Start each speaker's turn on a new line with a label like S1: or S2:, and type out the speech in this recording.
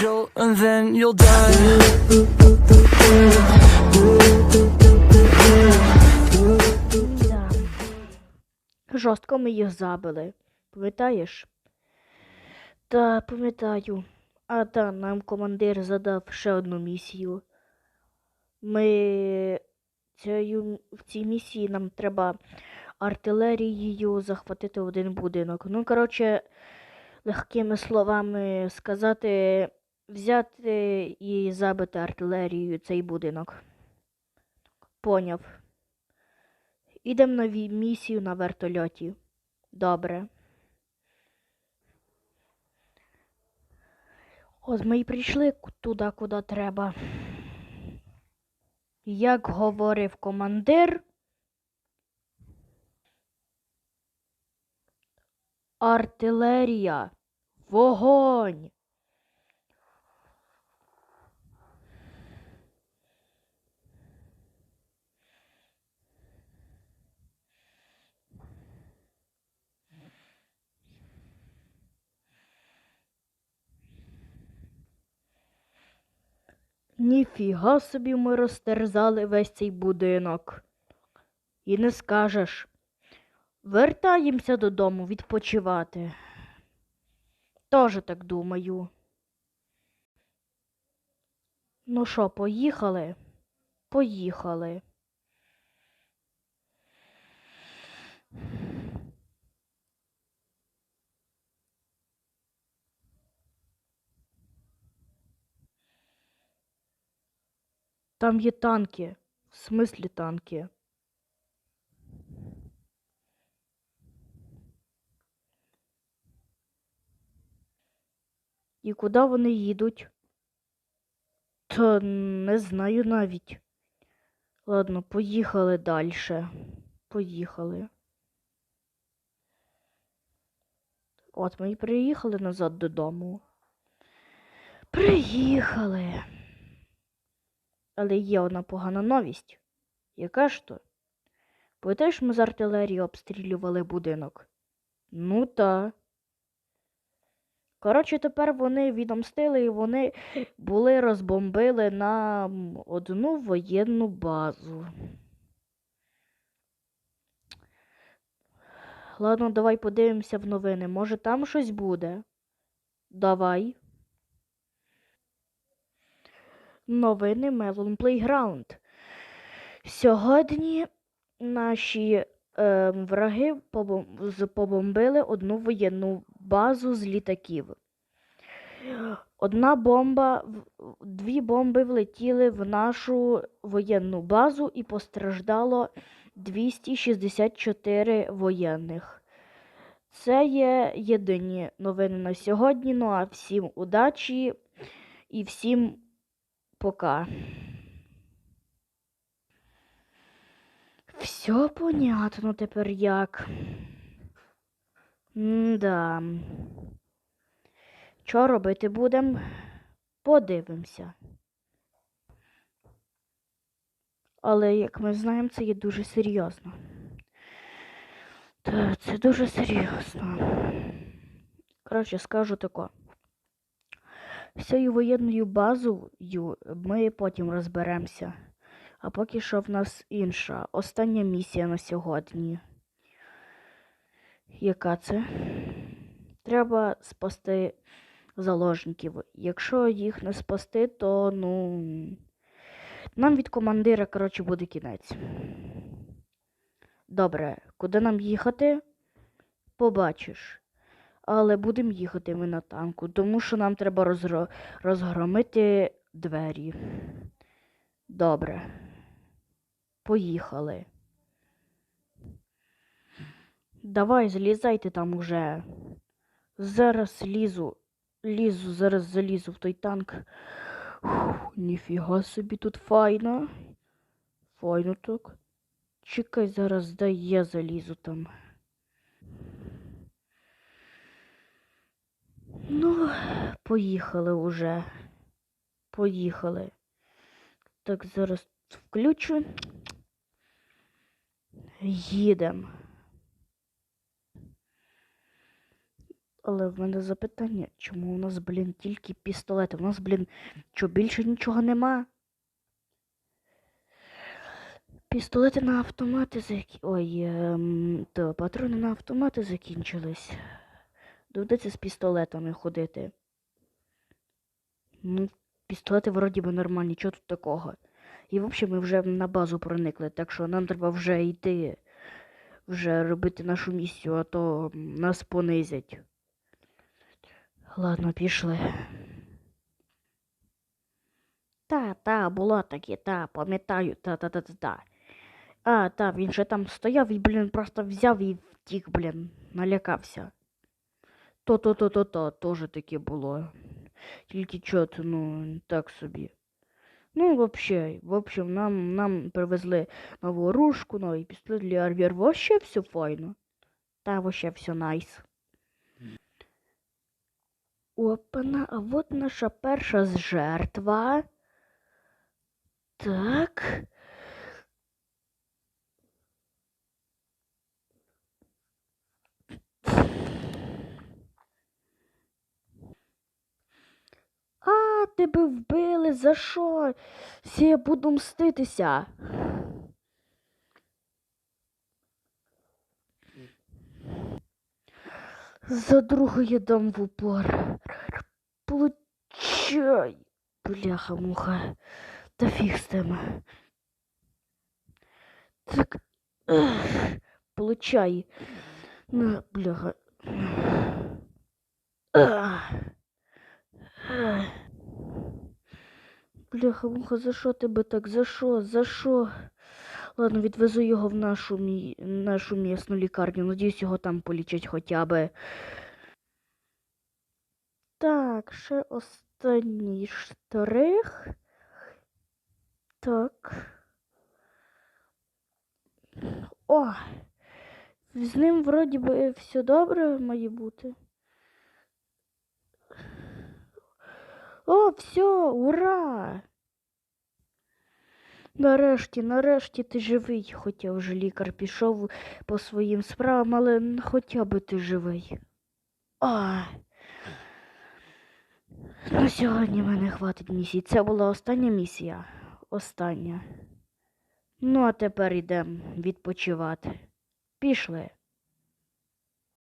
S1: jolt, and then you'll die.
S2: Жорстко ми їх забили. Пам'ятаєш? Та пам'ятаю. А та нам командир задав ще одну місію. Ми цією, в цій місії нам треба артилерією захватити один будинок. Ну, коротше, легкими словами сказати, взяти і забити артилерією цей будинок. Поняв. Ідемо на місію на вертольоті. Добре. От ми й прийшли туди, куди треба. Як говорив командир, артилерія, вогонь. Ніфіга собі ми розтерзали весь цей будинок. І не скажеш. Вертаємося додому відпочивати. Тоже так думаю. Ну що, поїхали? Поїхали. Там є танки. В смислі танки. І куди вони їдуть? Та не знаю навіть. Ладно, поїхали далі. Поїхали. От ми і приїхали назад додому. Приїхали. Але є одна погана новість. Яка ж то? Пам'ятаєш, ми з артилерії обстрілювали будинок? Ну та. Коротше, тепер вони відомстили і вони були розбомбили нам одну воєнну базу. Ладно, давай подивимося в новини. Може там щось буде? Давай. Новини Melon Playground. Сьогодні наші е, враги побомбили одну воєнну базу з літаків. Одна бомба, дві бомби влетіли в нашу воєнну базу і постраждало 264 воєнних. Це є єдині новини на сьогодні. Ну а всім удачі і всім пока. Все понятно тепер як. Да. Що робити будемо? Подивимося. Але, як ми знаємо, це є дуже серйозно. Та це дуже серйозно. Коротше, скажу тако. Цією воєнною базою ми потім розберемося. А поки що в нас інша, остання місія на сьогодні. Яка це? Треба спасти заложників. Якщо їх не спасти, то ну. Нам від командира, коротше, буде кінець. Добре, куди нам їхати? Побачиш. Але будемо їхати ми на танку, тому що нам треба розгромити двері. Добре. Поїхали. Давай, злізайте там уже. Зараз лізу. Лізу, зараз залізу в той танк. Ніфіга собі тут файно. Файно так. Чекай, зараз дай я залізу там. Ну, поїхали уже. Поїхали. Так, зараз включу. Їдем. Але в мене запитання, чому у нас, блін, тільки пістолети? У нас, блін, що більше нічого нема? Пістолети на автомати закі... Ой, ем, то патрони на автомати закінчились. Доведеться з пістолетами ходити. Ну, пістолети вроді би нормальні, чого тут такого? І взагалі ми вже на базу проникли, так що нам треба вже йти, вже робити нашу місію, а то нас понизять. Ладно, пішли. Та, та, було таке, та, пам'ятаю, та, та, та, та, та. А, та, він же там стояв і, блін, просто взяв і втік, блін, налякався. То-то-то-то-то, теж таке було. Тільки чот, ну, так собі. Ну, вообще, в общем, нам, нам привезли нову оружку, новий пістолет для арвір. Вообще все файно. Та вообще все найс. Опана, а вот наша перша жертва. Так. А, тебе вбили, за що? Всі я буду мститися. За друга я дам в упор. Получай. Бляха-муха. Та фіг з тим. Так. ех, Получай. На, бляха. Ах. Бляха, муха, за що тебе так? За що? За що? Ладно, відвезу його в нашу, нашу місну лікарню. Надіюсь, його там полічать хоча би. Так, ще останній штрих. Так. О! З ним вроді би все добре має бути. О, все, ура! Нарешті, нарешті ти живий, хоча вже лікар пішов по своїм справам, але хоча би ти живий. А. На сьогодні мене хватить місій. Це була остання місія. Остання. Ну, а тепер йдемо відпочивати. Пішли.